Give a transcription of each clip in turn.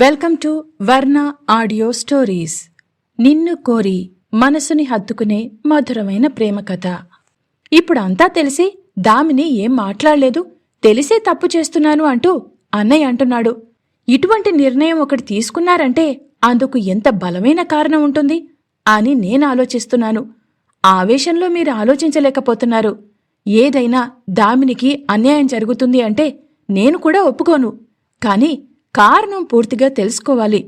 Welcome to Varna audio stories. నిన్ను కోరి మనసుని హత్తుకునే మధురమైన ప్రేమ కథ. ఇప్పుడు అంతా తెలిసి దామిని ఏం మాట్లాడలేదు తెలిసే తప్పు చేస్తున్నాను అంటూ అన్నయ్య అంటున్నాడు. ఇటువంటి నిర్ణయం ఒకటి తీసుకున్నారంటే అందుకు ఎంత బలమైన కారణం ఉంటుంది అని నేను ఆలోచిస్తున్నాను. ఆవేశంలో మీరు ఆలోచించలేకపోతున్నారు. ఏదైనా దామినికి అన్యాయం జరుగుతుంది అంటే నేను కూడా ఒప్పుకోను. కానీ కారణం పూర్తిగా తెలుసుకోవాలి.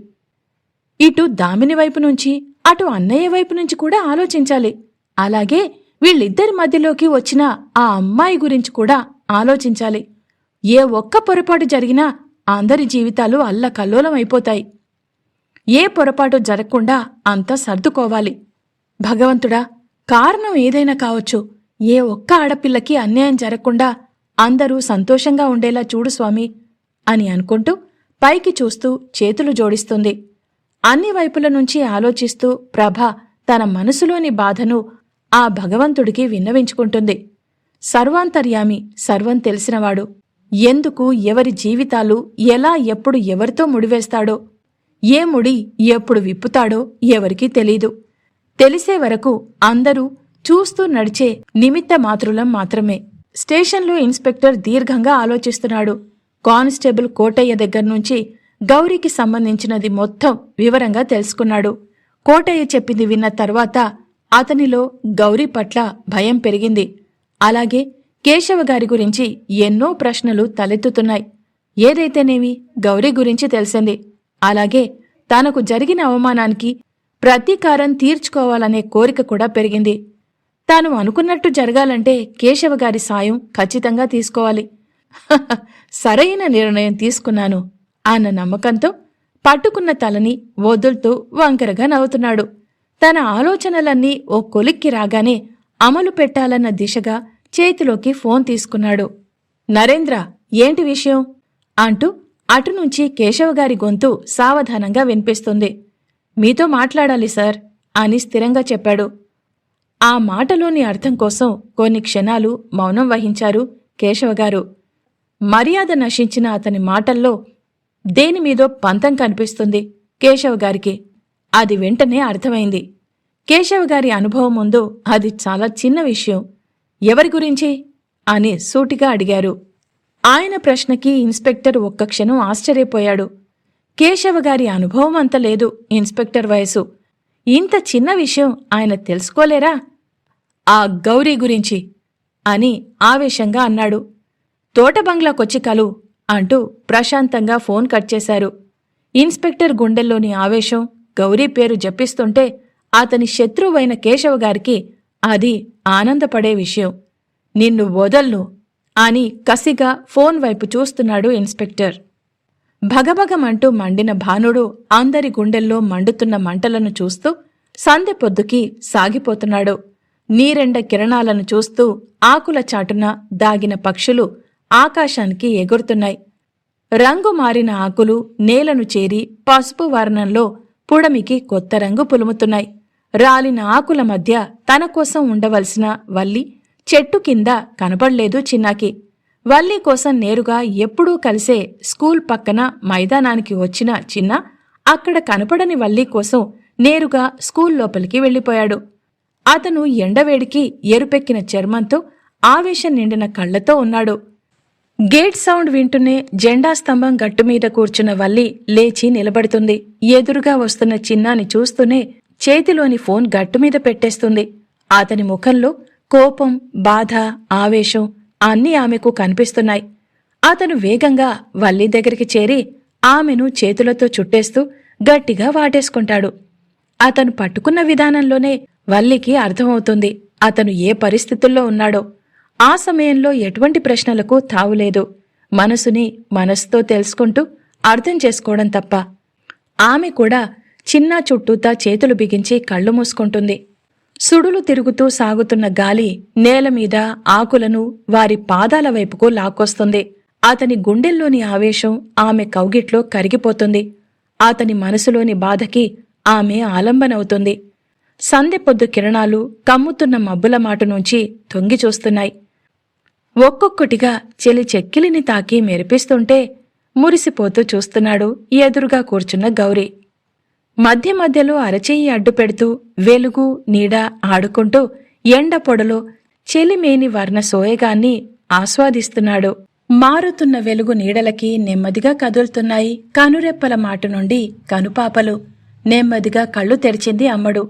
ఇటు దామిని వైపు నుంచి అటు అన్నయ్య వైపు నుంచి కూడా ఆలోచించాలి. అలాగే వీళ్ళిద్దరి మధ్యలోకి వచ్చిన ఆ అమ్మాయి గురించి కూడా ఆలోచించాలి. ఏ ఒక్క పొరపాటు జరిగినా అందరి జీవితాలు అల్లకల్లోలం అయిపోతాయి ఏ పొరపాటు జరగకుండా అంతా సర్దుకోవాలి. భగవంతుడా కారణం ఏదైనా కావచ్చు. ఏ ఒక్క ఆడపిల్లకి అన్యాయం జరగకుండా అందరూ సంతోషంగా ఉండేలా చూడు స్వామి అని అనుకుంటూ పైకి చూస్తూ చేతులు జోడిస్తుంది. అన్ని వైపుల నుంచి ఆలోచిస్తూ ప్రభ తన మనసులోని బాధను ఆ భగవంతుడికి విన్నవించుకుంటుంది. సర్వాంతర్యామి సర్వం తెలిసినవాడు. ఎందుకు ఎవరి జీవితాలు ఎలా ఎప్పుడు ఎవరితో ముడివేస్తాడో ఏ ముడి ఎప్పుడు విప్పుతాడో ఎవరికీ తెలీదు. తెలిసే వరకు అందరూ చూస్తూ నడిచే నిమిత్త మాతృలం మాత్రమే. స్టేషన్లో ఇన్స్పెక్టర్ దీర్ఘంగా ఆలోచిస్తున్నాడు. కానిస్టేబుల్ కోటయ్య దగ్గర నుంచి గౌరీకి సంబంధించినది మొత్తం వివరంగా తెలుసుకున్నాడు. కోటయ్య చెప్పింది విన్న తర్వాత అతనిలో గౌరీ పట్ల భయం పెరిగింది. అలాగే కేశవ గారి గురించి ఎన్నో ప్రశ్నలు తలెత్తుతున్నాయి. ఏదైతేనేమి గౌరీ గురించి తెలిసింది. అలాగే తనకు జరిగిన అవమానానికి ప్రతీకారం తీర్చుకోవాలనే కోరిక కూడా పెరిగింది. తాను అనుకున్నట్టు జరగాలంటే కేశవ గారి సాయం ఖచ్చితంగా తీసుకోవాలి. సరైన నిర్ణయం తీసుకున్నాను అన్న నమ్మకంతో పట్టుకున్న తలని వదులుతూ వంకరగా నవ్వుతున్నాడు. తన ఆలోచనలన్నీ ఓ కొలిక్కి రాగానే అమలు పెట్టాలన్న దిశగా చేతిలోకి ఫోన్ తీసుకున్నాడు. నరేంద్ర ఏంటి విషయం? అంటూ అటు నుంచి కేశవగారి గొంతు సావధానంగా వినిపిస్తుంది. మీతో మాట్లాడాలి సార్ అని స్థిరంగా చెప్పాడు. ఆ మాటలోని అర్థం కోసం కొన్ని క్షణాలు మౌనం వహించారు కేశవగారు మర్యాద నశించిన అతని మాటల్లో దేనిమీదో పంతం కనిపిస్తుంది కేశవ గారికి. అది వెంటనే అర్థమైంది. కేశవ్ గారి అనుభవం ముందు అది చాలా చిన్న విషయం. ఎవరి గురించి? అని సూటిగా అడిగారు. ఆయన ప్రశ్నకి ఇన్స్పెక్టర్ ఒక్క క్షణం ఆశ్చర్యపోయాడు. కేశవ గారి అనుభవం అంత లేదు ఇన్స్పెక్టర్ వయసు. ఇంత చిన్న విషయం ఆయన తెలుసుకోలేరా? ఆ గౌరీ గురించి అని ఆవేశంగా అన్నాడు. తోట బంగ్లాకొచ్చి కలు అంటూ ప్రశాంతంగా ఫోన్ కట్ చేశారు. ఇన్స్పెక్టర్ గుండెల్లోని ఆవేశం గౌరీ పేరు జపిస్తుంటే అతని శత్రువైన కేశవ గారికి అది ఆనందపడే విషయం. నిన్ను వదల్ను అని కసిగా ఫోన్ వైపు చూస్తున్నాడు ఇన్స్పెక్టర్. భగభగమంటూ మండిన భానుడు అందరి గుండెల్లో మండుతున్న మంటలను చూస్తూ సందె పొద్దుకి సాగిపోతున్నాడు. నీరెండ కిరణాలను చూస్తూ ఆకుల చాటున దాగిన పక్షులు ఆకాశానికి ఎగురుతున్నాయి. రంగు మారిన ఆకులు నేలను చేరి పసుపు వర్ణంలో పుడమికి కొత్త రంగు పులుముతున్నాయి. రాలిన ఆకుల మధ్య తన కోసం ఉండవలసిన వల్లి చెట్టు కింద కనబడలేదు చిన్నాకి. వల్లి కోసం నేరుగా ఎప్పుడూ కలిసే స్కూల్ పక్కన మైదానానికి వచ్చిన చిన్న అక్కడ కనపడని వల్లి కోసం నేరుగా స్కూల్ లోపలికి వెళ్ళిపోయాడు. అతను ఎండవేడికి ఎరుపెక్కిన చర్మంతో ఆవేశం నిండిన కళ్ళతో ఉన్నాడు. గేట్ సౌండ్ వింటూనే జెండా స్తంభం గట్టుమీద కూర్చున్న వల్లి లేచి నిలబడుతుంది. ఎదురుగా వస్తున్న చిన్నాని చూస్తూనే చేతిలోని ఫోన్ గట్టుమీద పెట్టేస్తుంది. అతని ముఖంలో కోపం బాధ ఆవేశం అన్నీ ఆమెకు కనిపిస్తున్నాయి. అతను వేగంగా వల్లి దగ్గరికి చేరి ఆమెను చేతులతో చుట్టేస్తూ గట్టిగా వాటేసుకుంటాడు. అతను పట్టుకున్న విధానంలోనే వల్లికి అర్థమవుతుంది. అతను ఏ పరిస్థితుల్లో ఉన్నాడో. ఆ సమయంలో ఎటువంటి ప్రశ్నలకు తావులేదు మనసుని మనసుతో తెలుసుకుంటూ అర్థం చేసుకోవడం తప్ప ఆమె కూడా చిన్న చుట్టూతా చేతులు బిగించి కళ్ళు మూసుకుంటుంది. సుడులు తిరుగుతూ సాగుతున్న గాలి నేల మీద ఆకులను వారి పాదాల వైపుకు లాక్కొస్తుంది. అతని గుండెల్లోని ఆవేశం ఆమె కౌగిట్లో కరిగిపోతుంది. అతని మనసులోని బాధకి ఆమె ఆలంబనవుతుంది. సందె పొద్దు కిరణాలు కమ్ముతున్న మబ్బుల మాటు నుంచి తొంగి చూస్తున్నాయి. ఒక్కొక్కటిగా చెలి చెక్కిలిని తాకి మెరిపిస్తుంటే మురిసిపోతూ చూస్తున్నాడు ఎదురుగా కూర్చున్న గౌరీ. మధ్య మధ్యలో అరచేయి అడ్డు పెడుతూ వెలుగు నీడ ఆడుకుంటూ ఎండ పొడలో చెలిమేని వర్ణ సోయగాన్ని ఆస్వాదిస్తున్నాడు. మారుతున్న వెలుగు నీడలకి నెమ్మదిగా కదులుతున్నాయి. కనురెప్పల మాట నుండి కనుపాపలు. నెమ్మదిగా కళ్ళు తెరిచింది అమ్మడు.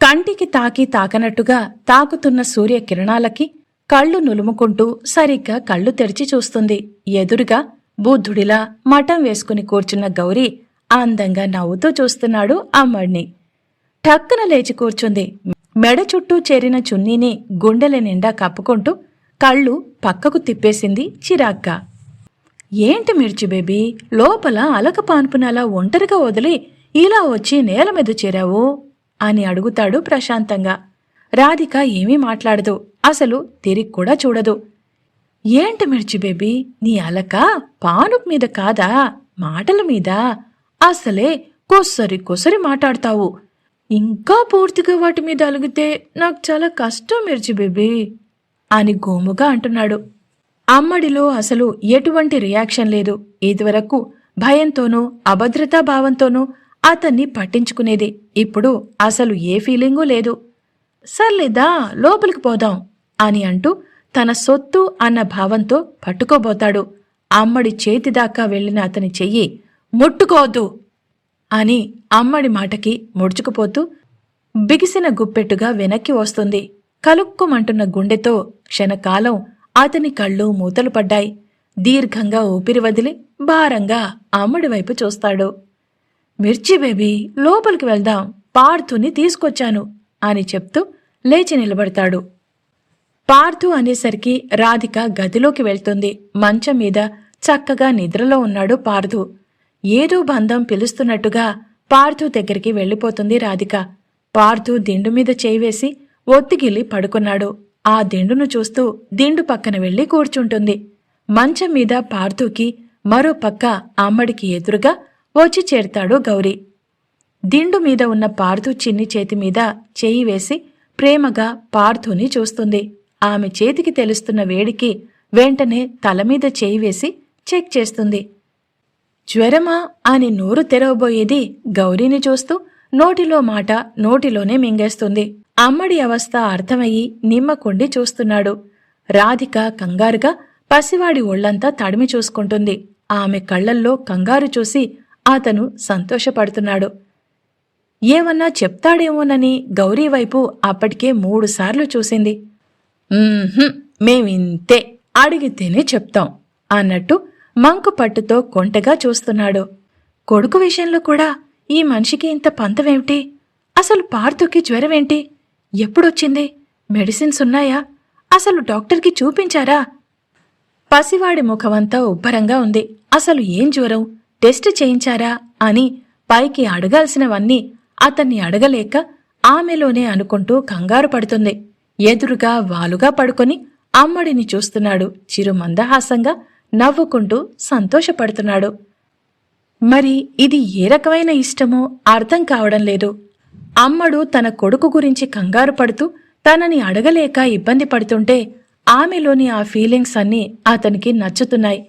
కంటికి తాకి తాకనట్టుగా తాకుతున్న సూర్య కిరణాలకి కళ్ళు నులుముకుంటూ సరిగ్గా కళ్ళు తెరిచి చూస్తుంది. ఎదురుగా బుద్ధుడిలా మఠం వేసుకుని కూర్చున్న గౌరీ అందంగా నవ్వుతూ చూస్తున్నాడు అమ్మడిని టక్కున లేచి కూర్చుంది. మెడ చుట్టూ చేరిన చున్నీని గుండెల నిండా కప్పుకుంటూ కళ్ళు పక్కకు తిప్పేసింది చిరాగ్గా. ఏంటి మిర్చి బేబీ లోపల అలక పాన్పునలా ఒంటరిగా వదిలి ఇలా వచ్చి నేల మీద చేరావు? అని అడుగుతాడు ప్రశాంతంగా. రాధిక ఏమీ మాట్లాడదు. అసలు తిరిగి కూడా చూడదు. ఏంటి మిర్చి బేబీ? నీ అలక పాను మీద కాదా? మాటల మీద? అసలే కొసరి కొసరి మాట్లాడతావు. ఇంకా పూర్తిగా వాటి మీద అలిగితే నాకు చాలా కష్టం మిర్చి బేబీ అని గోముగా అంటున్నాడు. అమ్మడిలో అసలు ఎటువంటి రియాక్షన్ లేదు. ఇదివరకు భయంతోనూ అభద్రతా భావంతోనూ అతన్ని పట్టించుకునేది. ఇప్పుడు అసలు ఏ ఫీలింగు లేదు. సర్లేదా లోపలికి పోదాం. అని అంటూ తన సొత్తు అన్న భావంతో పట్టుకోబోతాడు. అమ్మడి చేతిదాకా వెళ్ళిన అతని చెయ్యి ముట్టుకోవద్దు అని అమ్మడి మాటకి ముడుచుకుపోతూ బిగిసిన గుప్పెట్టుగా వెనక్కి వస్తుంది. కలుక్కుమంటున్న గుండెతో క్షణకాలం అతని కళ్ళు మూతలు పడ్డాయి. దీర్ఘంగా ఊపిరి వదిలి భారంగా అమ్మడి వైపు చూస్తాడు. మిర్చి బేబీ లోపలికి వెళ్దాం పార్థుని తీసుకొచ్చాను అని చెప్తూ లేచి నిలబడతాడు. పార్థు అనేసరికి రాధిక గదిలోకి వెళ్తుంది. మంచం మీద చక్కగా నిద్రలో ఉన్నాడు పార్థు ఏదో బంధం పిలుస్తున్నట్టుగా పార్థు దగ్గరికి వెళ్ళిపోతుంది రాధిక. పార్థు దిండు మీద చేయివేసి ఒత్తిగిల్లి పడుకున్నాడు. ఆ దిండును చూస్తూ దిండు పక్కన వెళ్ళి కూర్చుంటుంది. మంచం మీద పార్థుకి మరో పక్క అమ్మడికి ఎదురుగా వచ్చి చేరుతాడు గౌరీ. దిండు మీద ఉన్న పార్థు చిన్ని చేతి మీద చేయి వేసి ప్రేమగా పార్థుని చూస్తుంది. ఆమె చేతికి తెలుస్తున్న వేడికి వెంటనే తల మీద చేయి వేసి చెక్ చేస్తుంది. జ్వరమా అని నోరు తెరవబోయేది గౌరీని చూస్తూ నోటిలో మాట నోటిలోనే మింగేస్తుంది. అమ్మడి అవస్థ అర్థమయ్యి నిమ్మకొండి చూస్తున్నాడు. రాధిక కంగారుగా పసివాడి ఒళ్ళంతా తడిమి చూసుకుంటుంది. ఆమె కళ్ళల్లో కంగారు చూసి అతను సంతోషపడుతున్నాడు. ఏమన్నా చెప్తాడేమోనని గౌరీ వైపు అప్పటికే మూడుసార్లు చూసింది. మేమింతే అడిగితేనే చెప్తాం అన్నట్టు మంకు పట్టుతో కొంటగా చూస్తున్నాడు. కొడుకు విషయంలో కూడా ఈ మనిషికి ఇంత పంతమేమిటి అసలు పార్థుకి జ్వరమేంటి? ఎప్పుడొచ్చింది? మెడిసిన్స్ ఉన్నాయా? అసలు డాక్టర్కి చూపించారా? పసివాడి ముఖమంతా ఉబ్బరంగా ఉంది. అసలు ఏం జ్వరం? టెస్ట్ చేయించారా? అని పైకి అడగాల్సినవన్నీ అతన్ని అడగలేక ఆమెలోనే అనుకుంటూ కంగారు పడుతుంది. ఎదురుగా వాలుగా పడుకొని అమ్మడిని చూస్తున్నాడు. చిరు మందహాసంగా నవ్వుకుంటూ సంతోషపడుతున్నాడు. మరి ఇది ఏ రకమైన ఇష్టమో అర్థం కావడం లేదు. అమ్మడు తన కొడుకు గురించి కంగారు పడుతూ తనని అడగలేక ఇబ్బంది పడుతుంటే ఆమెలోని ఆ ఫీలింగ్స్ అన్నీ అతనికి నచ్చుతున్నాయి.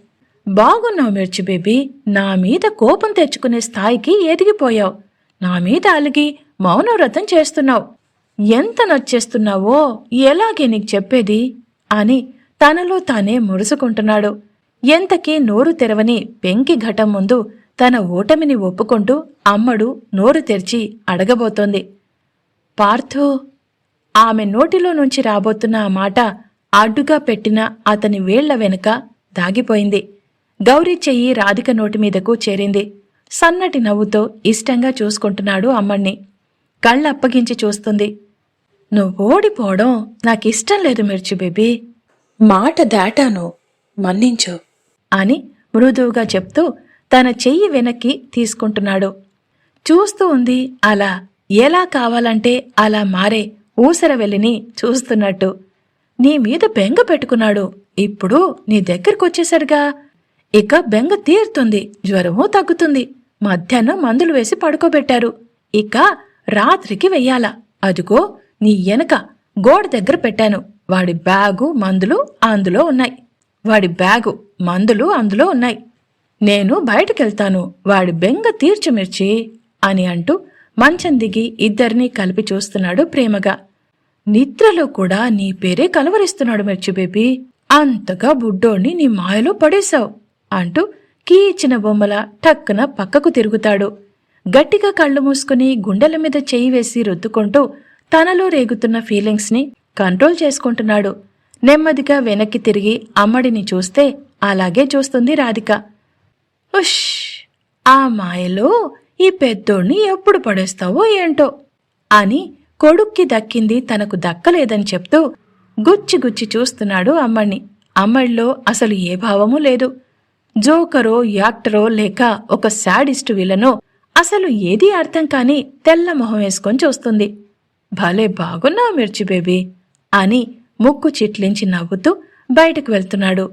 బాగున్నావు మిర్చి బేబీ నా మీద కోపం తెచ్చుకునే స్థాయికి ఎదిగిపోయావు. నా మీద అలిగి మౌనవ్రతం చేస్తున్నావు. ఎంత నచ్చేస్తున్నావో ఎలాగే నీకు చెప్పేది? అని తనలో తానే మురుసుకుంటున్నాడు. ఎంతకీ నోరు తెరవని పెంకి ఘటం ముందు తన ఓటమిని ఒప్పుకుంటూ అమ్మడు నోరు తెరిచి అడగబోతోంది. పార్థు ఆమె నోటిలో నుంచి రాబోతున్న ఆ మాట అడ్డుగా పెట్టిన అతని వేళ్ళ వెనుక దాగిపోయింది. గౌరీ చెయ్యి రాధిక నోటి మీదకు చేరింది. సన్నటి నవ్వుతో ఇష్టంగా చూసుకుంటున్నాడు అమ్మణ్ణి. కళ్ళప్పగించి చూస్తుంది. నువ్వు ఓడిపోవడం నాకిష్టం లేదు మిర్చి బేబీ. మాట దాటాను మన్నించు. అని మృదువుగా చెప్తూ తన చెయ్యి వెనక్కి తీసుకుంటున్నాడు. చూస్తూ ఉంది అలా ఎలా కావాలంటే అలా మారే ఊసర వెళ్ళిని చూస్తున్నట్టు. నీ మీద బెంగ పెట్టుకున్నాడు ఇప్పుడు నీ దగ్గరకొచ్చేసరిగా ఇక బెంగ తీరుతుంది జ్వరమూ తగ్గుతుంది మధ్యాహ్నం మందులు వేసి పడుకోబెట్టారు. ఇక రాత్రికి వెయ్యాల అదిగో నీ వెనక గోడ దగ్గర పెట్టాను. వాడి బ్యాగు మందులు అందులో ఉన్నాయి. వాడి బ్యాగు మందులు అందులో ఉన్నాయి. నేను బయటకెళ్తాను. వాడి బెంగ తీర్చిమిర్చి అని అంటూ మంచం దిగి ఇద్దరినీ కలిపి చూస్తున్నాడు ప్రేమగా. నిద్రలో కూడా నీ పేరే కలవరిస్తున్నాడు మిర్చి బేబీ. అంతగా బుడ్డోణ్ణి నీ మాయలో పడేశావు అంటూ కీచిన బొమ్మల టక్కున పక్కకు తిరుగుతాడు. గట్టిగా కళ్ళు మూసుకుని గుండెల మీద చేయి వేసి రుద్దుకుంటూ తనలో రేగుతున్న ఫీలింగ్స్ని కంట్రోల్ చేసుకుంటున్నాడు. నెమ్మదిగా వెనక్కి తిరిగి అమ్మడిని చూస్తే అలాగే చూస్తుంది రాధిక. ఉష్! ఆ మాయలో ఈ పెద్దోణ్ణి ఎప్పుడు పడేస్తావో ఏంటో అని కొడుక్కి దక్కింది తనకు దక్కలేదని చెప్తూ గుచ్చి గుచ్చి చూస్తున్నాడు అమ్మణ్ణి అమ్మడిలో అసలు ఏ భావమూ లేదు. జోకరో యాక్టరో లేక ఒక శాడిస్టు విలనో అసలు ఏదీ అర్థం కాని తెల్ల మొహం వేసుకొని చూస్తుంది. భలే బాగున్నావు మిర్చి బేబీ అని ముక్కు చిట్లించి నవ్వుతూ బయటకు వెళ్తున్నాడు.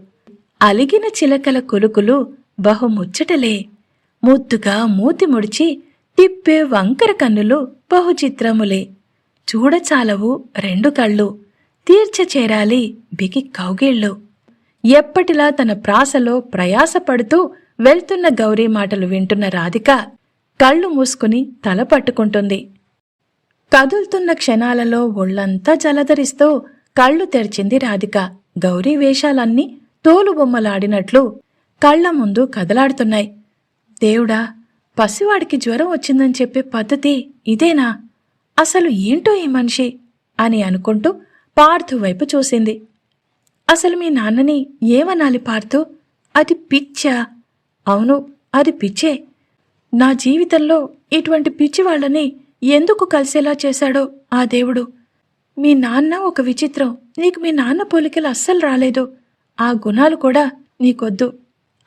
అలిగిన చిలకల కొలుకులు బహుముచ్చటలే. ముద్దుగా మూతి ముడిచి తిప్పే వంకర కన్నులు బహుచిత్రములే. చూడచాలవు రెండు కళ్ళు. తీర్చ చేరాలి బిగి కౌగిళ్ళు. ఎప్పటిలా తన ప్రాసలో ప్రయాసపడుతూ వెళ్తున్న గౌరీ మాటలు వింటున్న రాధిక కళ్ళు మూసుకుని తల పట్టుకుంటుంది. కదులుతున్న క్షణాలలో ఒళ్ళంతా జలధరిస్తూ కళ్ళు తెరిచింది రాధిక. గౌరీ వేషాలన్నీ తోలుబొమ్మలాడినట్లు కళ్ళ ముందు కదలాడుతున్నాయి. దేవుడా పసివాడికి జ్వరం వచ్చిందని చెప్పే పద్ధతి ఇదేనా? అసలు ఏంటో ఈ మనిషి? అని అనుకుంటూ పార్థు వైపు చూసింది. అసలు మీ నాన్నని ఏమనాలి పార్థు? అది పిచ్చా? అవును అది పిచ్చే. నా జీవితంలో ఇటువంటి పిచ్చి వాళ్ళని ఎందుకు కలిసేలా చేశాడో ఆ దేవుడు. మీ నాన్న ఒక విచిత్రం. నీకు మీ నాన్న పోలికలు అస్సలు రాలేదు. ఆ గుణాలు కూడా నీకొద్దు.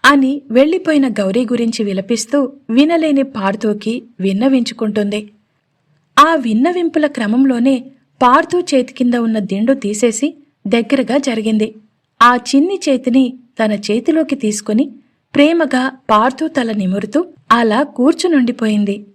అని వెళ్ళిపోయిన గౌరీ గురించి విలపిస్తూ వినలేని పార్థోకి విన్నవించుకుంటుంది. ఆ విన్నవింపుల క్రమంలోనే పార్థు చేతి కింద ఉన్న దిండు తీసేసి దగ్గరగా జరిగింది. ఆ చిన్ని చేతిని తన చేతిలోకి తీసుకుని ప్రేమగా పార్థు తల నిమురుతూ అలా కూర్చునుండిపోయింది.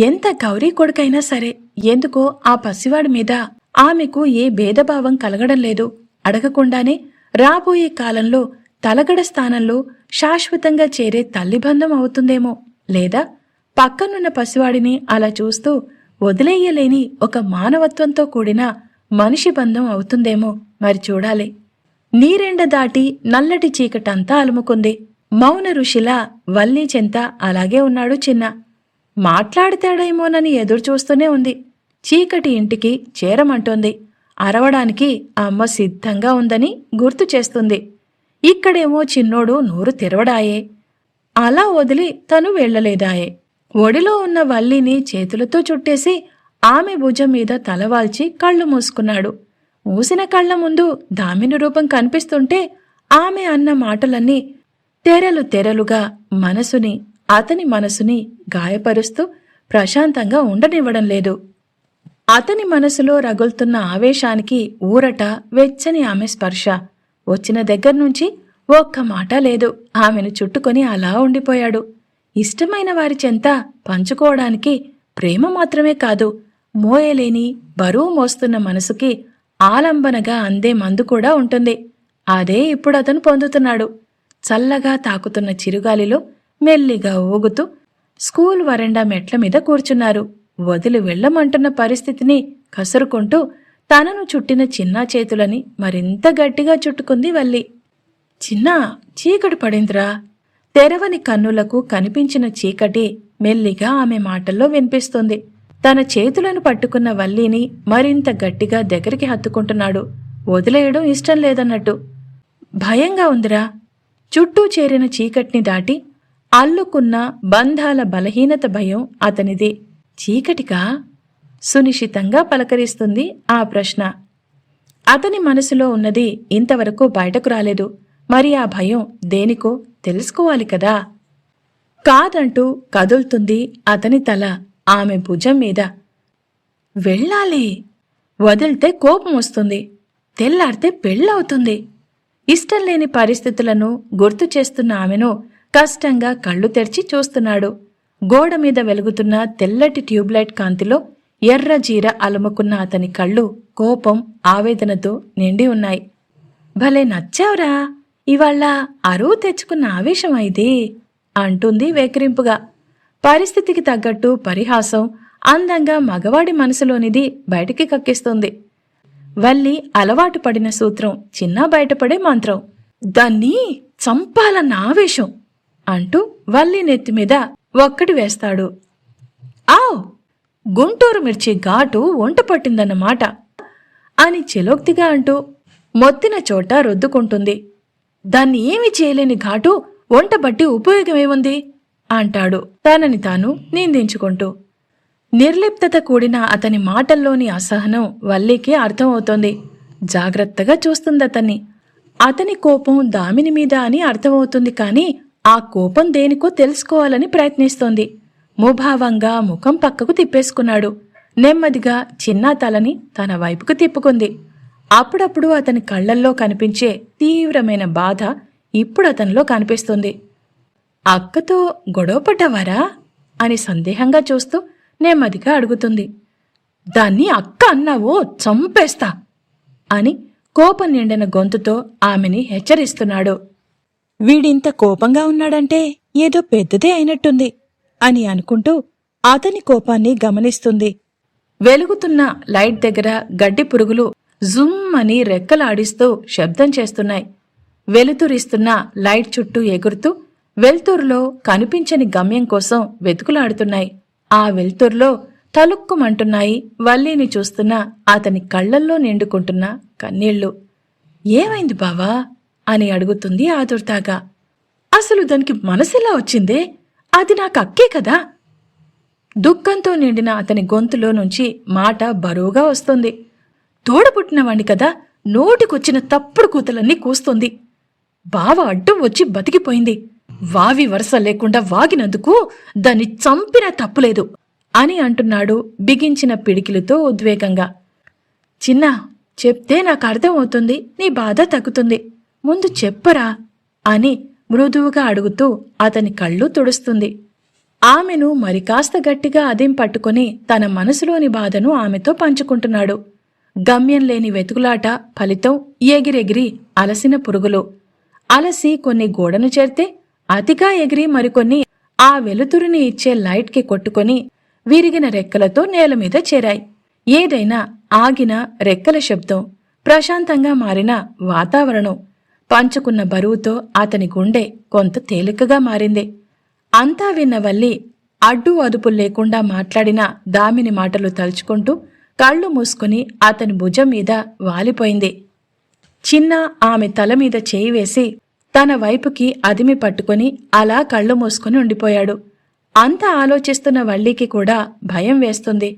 ఎంత గౌరీ కొడుకైనా సరే ఎందుకో ఆ పసివాడి మీద ఆమెకు ఏ భేదభావం కలగడం లేదు. అడగకుండానే రాబోయే కాలంలో తలగడ స్థానంలో శాశ్వతంగా చేరే తల్లిబంధం అవుతుందేమో. లేదా పక్కనున్న పసివాడిని అలా చూస్తూ వదిలేయలేని ఒక మానవత్వంతో కూడిన మనిషి బంధం అవుతుందేమో మరి చూడాలి. నీరెండ దాటి నల్లటి చీకటంతా అలుముకుంది. మౌన ఋషిలా వల్లీ చెంత అలాగే ఉన్నాడు చిన్న. మాట్లాడతాడేమోనని ఎదురుచూస్తూనే ఉంది. చీకటి ఇంటికి చేరమంటోంది. అరవడానికి అమ్మ సిద్ధంగా ఉందని గుర్తు చేస్తుంది. ఇక్కడేమో చిన్నోడు నోరు తెరవడాయే. అలా వదిలి తను వెళ్ళలేదాయే. ఒడిలో ఉన్న వల్లిని చేతులతో చుట్టేసి ఆమె భుజం మీద తలవాల్చి కళ్ళు మూసుకున్నాడు. మూసిన కళ్ళ ముందు దామిని రూపం కనిపిస్తుంటే ఆమె అన్న మాటలన్నీ తెరలు తెరలుగా మనసుని అతని మనసుని గాయపరుస్తూ ప్రశాంతంగా ఉండనివ్వడం లేదు. అతని మనసులో రగులుతున్న ఆవేశానికి ఊరట వెచ్చని ఆమె స్పర్శ. వచ్చిన దగ్గర్నుంచి ఒక్క మాట లేదు. ఆమెను చుట్టుకొని అలా ఉండిపోయాడు. ఇష్టమైన వారి చెంత పంచుకోవడానికి ప్రేమ మాత్రమే కాదు మోయలేని బరువు మోస్తున్న మనసుకి ఆలంబనగా అందే మందు కూడా ఉంటుంది. అదే ఇప్పుడు అతను పొందుతున్నాడు. చల్లగా తాకుతున్న చిరుగాలిలో మెల్లిగా ఊగుతూ స్కూల్ వరండా మెట్ల మీద కూర్చున్నారు. వదిలి వెళ్ళమంటున్న పరిస్థితిని కసురుకుంటూ తనను చుట్టిన చిన్న చేతులని మరింత గట్టిగా చుట్టుకుంది వల్లి. చిన్నా చీకటి పడిందిరా. తెరవని కన్నులకు కనిపించిన చీకటి మెల్లిగా ఆమె మాటల్లో వినిపిస్తుంది. తన చేతులను పట్టుకున్న వల్లిని మరింత గట్టిగా దగ్గరికి హత్తుకుంటున్నాడు. వదిలేయడం ఇష్టం లేదన్నట్టు. భయంగా ఉందిరా. చుట్టూ చేరిన చీకటిని దాటి అల్లుకున్న బంధాల బలహీనత భయం అతనిది. చీకటికా సునిశ్చితంగా పలకరిస్తుంది ఆ ప్రశ్న. అతని మనసులో ఉన్నది ఇంతవరకు బయటకు రాలేదు. మరి ఆ భయం దేనికో తెలుసుకోవాలి కదా. కాదంటూ కదులుతుంది అతని తల ఆమె భుజం మీద. వెళ్ళాలి. వదిలితే కోపం వస్తుంది. తెల్లారితే పెళ్ళవుతుంది. ఇష్టం లేని పరిస్థితులను గుర్తు చేస్తున్న ఆమెను కష్టంగా కళ్ళు తెరిచి చూస్తున్నాడు. గోడ మీద వెలుగుతున్న తెల్లటి ట్యూబ్లైట్ కాంతిలో ఎర్ర జీర అలుముకున్న అతని కళ్ళు కోపం ఆవేదనతో నిండి ఉన్నాయి. భలే నచ్చావురా! ఇవాళ అరువు తెచ్చుకున్న ఆవేశం ఇది! అంటుంది వేకరింపుగా. పరిస్థితికి తగ్గట్టు పరిహాసం అందంగా మగవాడి మనసులోనిది బయటికి కక్కిస్తుంది. వల్లి అలవాటు పడిన సూత్రం చిన్న బయటపడే మంత్రం. దాన్ని చంపాలన్న ఆవేశం. అంటూ వల్లి నెత్తి మీద ఒక్కటి వేస్తాడు. ఆవ్! గుంటూరు మిర్చి ఘాటు వంట పట్టిందన్నమాట అని చెలోక్తిగా అంటూ మొత్తిన చోట రుద్దుకుంటుంది. దాన్ని ఏమి చేయలేని ఘాటు వంట బట్టి ఉపయోగమేముంది? అంటాడు తనని తాను నిందించుకుంటూ. నిర్లిప్తత కూడిన అతని మాటల్లోని అసహనం వల్లికి అర్థమవుతోంది. జాగ్రత్తగా చూస్తుంది అతన్ని. అతని కోపం దామిని మీద అని అర్థమవుతుంది కానీ ఆ కోపం దేనికో తెలుసుకోవాలని ప్రయత్నిస్తోంది. ముభావంగా ముఖం పక్కకు తిప్పేసుకున్నాడు. నెమ్మదిగా చిన్న తలని తన వైపుకు తిప్పుకుంది. అప్పుడప్పుడు అతని కళ్ళల్లో కనిపించే తీవ్రమైన బాధ ఇప్పుడు అతనిలో కనిపిస్తుంది. అక్కతో గొడవపడ్డవారా అని సందేహంగా చూస్తూ నెమ్మదిగా అడుగుతుంది. దాన్ని అక్క అన్నావో చంపేస్తా అని కోపం నిండిన గొంతుతో ఆమెని హెచ్చరిస్తున్నాడు. వీడింత కోపంగా ఉన్నాడంటే ఏదో పెద్దదే అయినట్టుంది అని అనుకుంటూ అతని కోపాన్ని గమనిస్తుంది. వెలుగుతున్న లైట్ దగ్గర గడ్డి పురుగులు జుమ్ అని రెక్కలాడిస్తూ శబ్దం చేస్తున్నాయి. వెలుతురిస్తున్న లైట్ చుట్టూ ఎగురుతూ వెల్తూరులో కనిపించని గమ్యం కోసం వెతుకులాడుతున్నాయి. ఆ వెల్తూరులో తలుక్కుమంటున్నాయి వల్లీని చూస్తున్న అతని కళ్ళల్లో నిండుకుంటున్న కన్నీళ్ళు. ఏమైంది బావా? అని అడుగుతుంది ఆదుర్తాగా అసలు దానికి మనసెలా వచ్చిందే? అది నాకు అక్కే కదా? దుఃఖంతో నిండిన అతని గొంతులో నుంచి మాట బరువుగా వస్తుంది. తోడపుట్టినవాణ్ణి కదా నోటికొచ్చిన తప్పుడు కూతలన్నీ కూస్తుంది. బావ అడ్డం వచ్చి బతికిపోయింది. వావి వరస లేకుండా వాగినందుకు దాన్ని చంపినా తప్పులేదు అని అంటున్నాడు బిగించిన పిడికిలతో ఉద్వేగంగా. చిన్నా చెప్తే నాకు అర్థమవుతుంది నీ బాధ తగ్గుతుంది. ముందు చెప్పరా అని మృదువుగా అడుగుతూ అతని కళ్ళు తుడుస్తుంది. ఆమెను మరికాస్త గట్టిగా అదేం పట్టుకొని తన మనసులోని బాధను ఆమెతో పంచుకుంటున్నాడు. గమ్యం లేని వెతుకులాట ఫలితం ఎగిరెగిరి అలసిన పురుగులు. అలసి కొన్ని గోడను చేరితే అతిగా ఎగిరి మరికొన్ని ఆ వెలుతురుని ఇచ్చే లైట్కి కొట్టుకొని విరిగిన రెక్కలతో నేల మీద చేరాయి. ఏదైనా ఆగిన రెక్కల శబ్దం ప్రశాంతంగా మారిన వాతావరణం పంచుకున్న బరువుతో అతని గుండె కొంత తేలికగా మారింది. అంతా విన్న వల్లి అడ్డు అదుపు లేకుండా మాట్లాడిన దామిని మాటలు తలుచుకుంటూ కళ్ళు మూసుకుని అతని భుజం మీద వాలిపోయింది. చిన్న ఆమె తల మీద చేయి వేసి తన వైపుకి అదిమి పట్టుకొని అలా కళ్ళు మూసుకుని ఉండిపోయాడు. అంత ఆలోచిస్తున్న వల్లీకి కూడా భయం వేస్తుంది.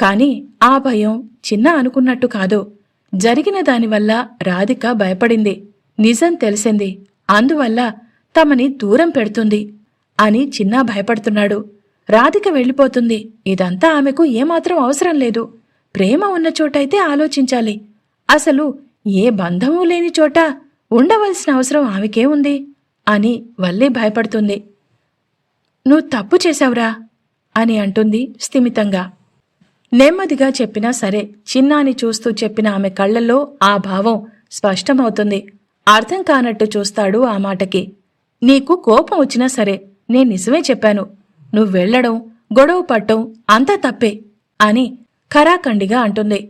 కాని ఆ భయం చిన్న అనుకున్నట్టు కాదు. జరిగిన దానివల్ల రాధిక భయపడింది. నిజం తెలిసింది. అందువల్ల తమని దూరం పెడుతుంది అని చిన్నా భయపడుతున్నాడు. రాధిక వెళ్ళిపోతుంది. ఇదంతా ఆమెకు ఏమాత్రం అవసరం లేదు. ప్రేమ ఉన్న చోటైతే ఆలోచించాలి. అసలు ఏ బంధమూ లేని చోట ఉండవలసిన అవసరం ఆమెకే ఉంది అని వల్లి భయపడుతుంది. నువ్వు తప్పు చేశావురా అని అంటుంది స్థిమితంగా. నెమ్మదిగా చెప్పినా సరే చిన్నాని చూస్తూ చెప్పిన ఆమె కళ్ళల్లో ఆ భావం స్పష్టమవుతుంది. అర్థం కానట్టు చూస్తాడు ఆ మాటకి. నీకు కోపం వచ్చినా సరే నేను నిజమే చెప్పాను. నువ్వు వెళ్ళడం గొడవ పట్టం అంతా తప్పే అని ఖరాఖండిగా అంటుంది.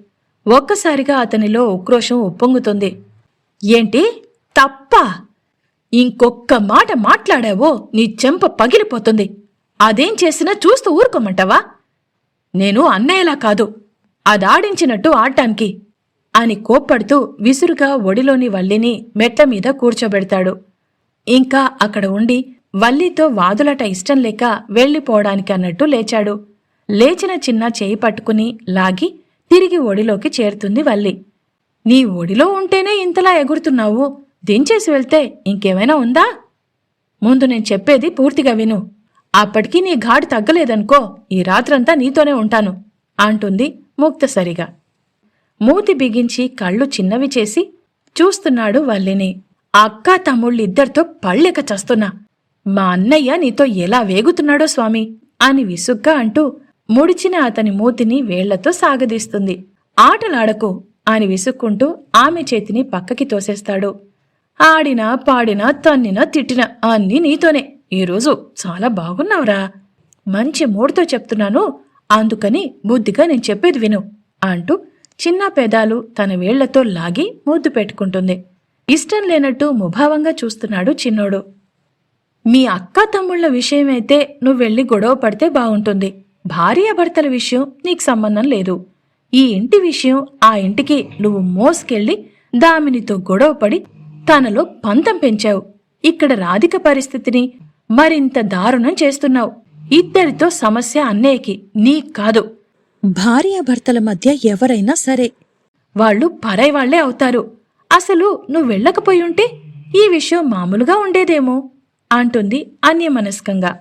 ఒక్కసారిగా అతనిలో ఉక్రోషం ఉప్పొంగుతుంది. ఏంటి? తప్ప? ఇంకొక్క మాట మాట్లాడావో నీ చెంప పగిలిపోతుంది. అదేం చేసినా చూస్తూ ఊరుకోమంటావా? నేను అన్నయ్యలా కాదు. అదాడించినట్టు ఆడటానికి అని కోప్పడుతూ విసురుగా ఒడిలోని వల్లిని మెట్ల మీద కూర్చోబెడతాడు. ఇంకా అక్కడ ఉండి వల్లితో వాదులట ఇష్టం లేక వెళ్ళిపోవడానికి అన్నట్టు లేచాడు. లేచిన చిన్న చేయి పట్టుకుని లాగి తిరిగి ఒడిలోకి చేరుతుంది వల్లి. నీ ఒడిలో ఉంటేనే ఇంతలా ఎగురుతున్నావు. దించేసి వెళ్తే ఇంకేమైనా ఉందా? ముందు నేను చెప్పేది పూర్తిగా విను. అప్పటికీ నీ ఘాటు తగ్గలేదనుకో ఈ రాత్రంతా నీతోనే ఉంటాను అంటుంది ముక్తసరిగా. మూతి బిగించి కళ్ళు చిన్నవి చేసి చూస్తున్నాడు వల్లిని. అక్క తమ్ముళ్ళిద్దరితో పళ్ళెక చస్తున్నా. మా అన్నయ్య నీతో ఎలా వేగుతున్నాడో స్వామి? అని విసుగ్గా అంటూ ముడిచిన అతని మూతిని వేళ్ళతో సాగదీస్తుంది. ఆటలాడకు అని విసుక్కుంటూ ఆమె చేతిని పక్కకి తోసేస్తాడు. ఆడినా పాడినా తన్నినా తిట్టినా అన్నీ నీతోనే. ఈరోజు చాలా బాగున్నావురా. మంచి మూడుతో చెప్తున్నాను అందుకని బుద్ధిగా నేను చెప్పేది విను అంటూ చిన్న పెదాలు తన వేళ్ళతో లాగి ముద్దు పెట్టుకుంటుంది. ఇష్టం లేనట్టు ముభావంగా చూస్తున్నాడు చిన్నోడు. మీ అక్క తమ్ముళ్ళ విషయమైతే నువ్వు వెళ్ళి గొడవ పడితే బాగుంటుంది. భార్యాభర్తల విషయం నీకు సంబంధం లేదు. ఈ ఇంటి విషయం ఆ ఇంటికి నువ్వు మోసుకెళ్ళి దామినితో గొడవపడి తనలో పంతం పెంచావు. ఇక్కడ రాధిక పరిస్థితిని మరింత దారుణం చేస్తున్నావు. ఇద్దరితో సమస్య అన్నయ్యకి నీకు కాదు. భార్యాభర్తల మధ్య ఎవరైనా సరే. వాళ్ళు పరై వాళ్ళే అవుతారు. అసలు నువ్వు వెళ్ళకపోయుంటే ఈ విషయం మామూలుగా ఉండేదేమో అంటుంది అన్యమనస్కంగా.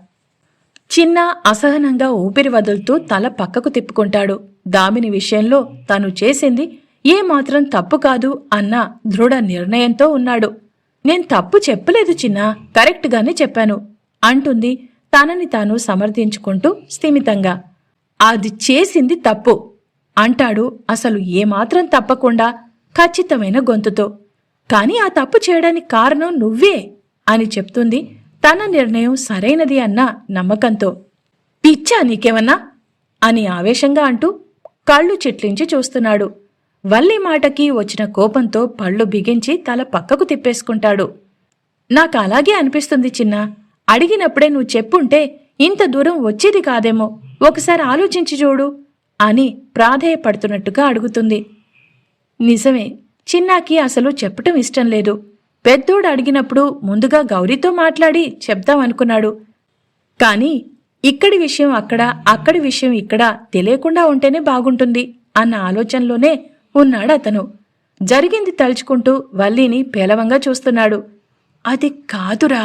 చిన్న అసహనంగా ఊపిరి వదులుతూ తల పక్కకు తిప్పుకుంటాడు. దామిని విషయంలో తను చేసింది ఏమాత్రం తప్పు కాదు అన్న దృఢ నిర్ణయంతో ఉన్నాడు. నేను తప్పు చెప్పలేదు చిన్న కరెక్ట్గానే చెప్పాను అంటుంది తనని తాను సమర్థించుకుంటూ స్థిమితంగా. అది చేసింది తప్పు. అంటాడు అసలు ఏమాత్రం తప్పకుండా ఖచ్చితమైన గొంతుతో. కాని ఆ తప్పు చేయడానికి కారణం నువ్వే అని చెప్తుంది తన నిర్ణయం సరైనది అన్న నమ్మకంతో. పిచ్చా నీకేమన్నా? అని ఆవేశంగా అంటూ కళ్ళు చిట్లించి చూస్తున్నాడు. వల్లి మాటకి వచ్చిన కోపంతో పళ్ళు బిగించి తల పక్కకు తిప్పేసుకుంటాడు. నాకు అలాగే అనిపిస్తుంది చిన్న అడిగినప్పుడే నువ్వు చెప్పుంటే ఇంత దూరం వచ్చేది కాదేమో. ఒకసారి ఆలోచించి చూడు అని ప్రాధేయపడుతున్నట్టుగా అడుగుతుంది. నిజమే చిన్నాకి అసలు చెప్పటం ఇష్టం లేదు. పెద్దోడు అడిగినప్పుడు ముందుగా గౌరీతో మాట్లాడి చెప్దామనుకున్నాడు కాని ఇక్కడి విషయం అక్కడ అక్కడి విషయం ఇక్కడ తెలియకుండా ఉంటేనే బాగుంటుంది అన్న ఆలోచనలోనే ఉన్నాడు అతను. జరిగింది తలుచుకుంటూ వల్లీని పేలవంగా చూస్తున్నాడు. అది కాదురా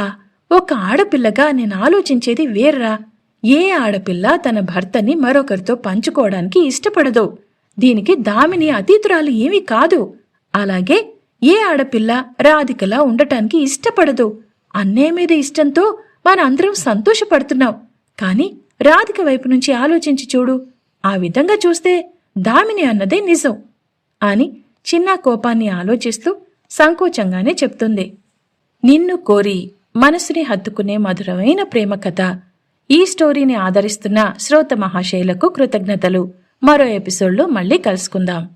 ఒక ఆడపిల్లగా నేను ఆలోచించేది వేర్రా. ఏ ఆడపిల్ల తన భర్తని మరొకరితో పంచుకోవడానికి ఇష్టపడదు. దీనికి దామిని అతీతురాలు ఏమీ కాదు. అలాగే ఏ ఆడపిల్ల రాధికలా ఉండటానికి ఇష్టపడదు. అన్నయ్య మీద ఇష్టంతో మనందరం సంతోషపడుతున్నాం. కాని రాధిక వైపు నుంచి ఆలోచించి చూడు. ఆ విధంగా చూస్తే దామిని అన్నదే నిజం అని చిన్న కోపాన్ని ఆలోచిస్తూ సంకోచంగానే చెప్తుంది. నిన్ను కోరి మనసుని హత్తుకునే మధురమైన ప్రేమ కథ. ఈ స్టోరీని ఆదరిస్తున్న శ్రోత మహాశైలకు కృతజ్ఞతలు. మరో ఎపిసోడ్లో మళ్ళీ కలుసుకుందాం.